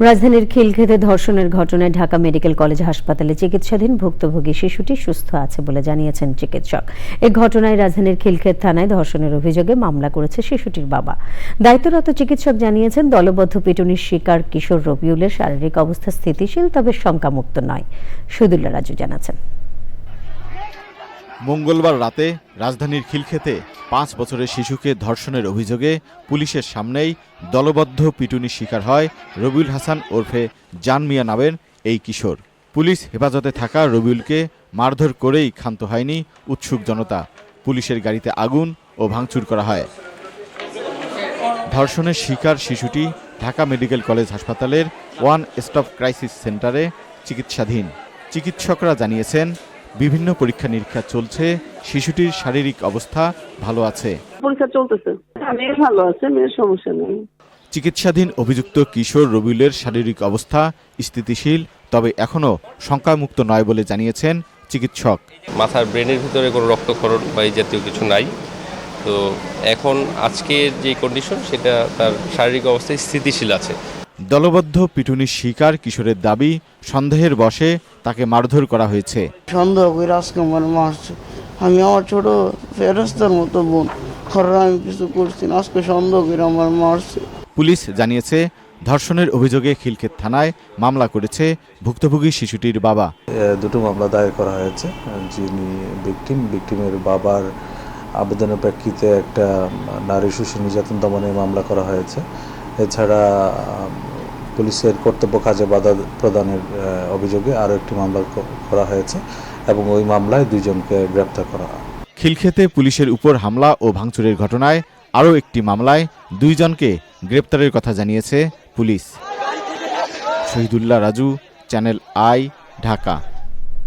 রাজধানীর খিলক্ষেতে ধর্ষণের ঘটনায় ঢাকা মেডিকেল কলেজ হাসপাতালে চিকিৎসাধীন ভুক্তভোগী শিশুটি সুস্থ আছে বলে জানিয়েছেন চিকিৎসক। এ ঘটনায় রাজধানীর খিলক্ষেত থানায় ধর্ষণের অভিযোগে মামলা করেছে শিশুটির বাবা। দায়িত্বরত চিকিৎসক জানিয়েছেন, দলবদ্ধ পিটুনির শিকার কিশোর রবিউলের শারীরিক অবস্থা স্থিতিশীল, তবে শঙ্কামুক্ত নয়। সুদুল্লা রাজু জানাচ্ছেন। মঙ্গলবার রাতে রাজধানীর খিলক্ষেতে পাঁচ বছরের শিশুকে ধর্ষণের অভিযোগে পুলিশের সামনেই দলবদ্ধ পিটুনির শিকার হয় রবিউল হাসান ওরফে জান মিয়া নামের এই কিশোর। পুলিশ হেফাজতে থাকা রবিউলকে মারধর করেই ক্ষান্ত হয়নি উৎসুক জনতা। পুলিশের গাড়িতে আগুন ও ভাঙচুর করা হয়। ধর্ষণের শিকার শিশুটি ঢাকা মেডিকেল কলেজ হাসপাতালের ওয়ান স্টপ ক্রাইসিস সেন্টারে চিকিৎসাধীন। চিকিৎসকরা জানিয়েছেন বিভিন্ন পরীক্ষা নিরীক্ষা চলছে শিশুটির শারীরিক অবস্থা ভালো আছে? পরীক্ষা চলতেছে। মেয়ে ভালো আছে মেয়ের সমস্যা নেই। চিকিৎসাধীন অভিযুক্ত কিশোর রবিউলের শারীরিক অবস্থা স্থিতিশীল তবে এখনও শঙ্কামুক্ত নয় বলে জানিয়েছেন চিকিৎসক। মাথার ব্রেনের ভিতরে কোনো রক্তক্ষরণ বা এই জাতীয় কিছু নাই। তো এখন আজকের যে কন্ডিশন সেটা তার শারীরিক অবস্থায় স্থিতিশীল আছে। দলবদ্ধ পিটুনির শিকার কিশোরের দাবি সন্দেহের বশে তাকে মারধর করা হয়েছে। সন্দেহ করে আজকে আমার মারছে আমি আমার ছোট ফেরস্তার মতো বোন। খররা আমি কিছু করছি না আজকে সন্দেহ করে আমার মারছে পুলিশ জানিয়েছে ধর্ষণের অভিযোগে খিলক্ষেত থানায় মামলা করেছে ভুক্তভোগী শিশুটির বাবা। দুটো মামলা দায়ের করা হয়েছে যিনি ভিকটিম ভিকটিমের বাবার আবেদনের প্রেক্ষিতে একটা নারী শিশু নির্যাতন দমনের মামলা করা হয়েছে। এছাড়া পুলিশের কর্তব্য কাজে বাধা প্রদানের অভিযোগে আরও একটি মামলা করা হয়েছে এবং ওই মামলায় দুইজনকে গ্রেপ্তার করা হয়। খিলক্ষেতে পুলিশের উপর হামলা ও ভাঙচুরের ঘটনায় আরও একটি মামলায় দুইজনকে গ্রেপ্তারের কথা জানিয়েছে police. Shahidullah Raju, channel I, Dhaka.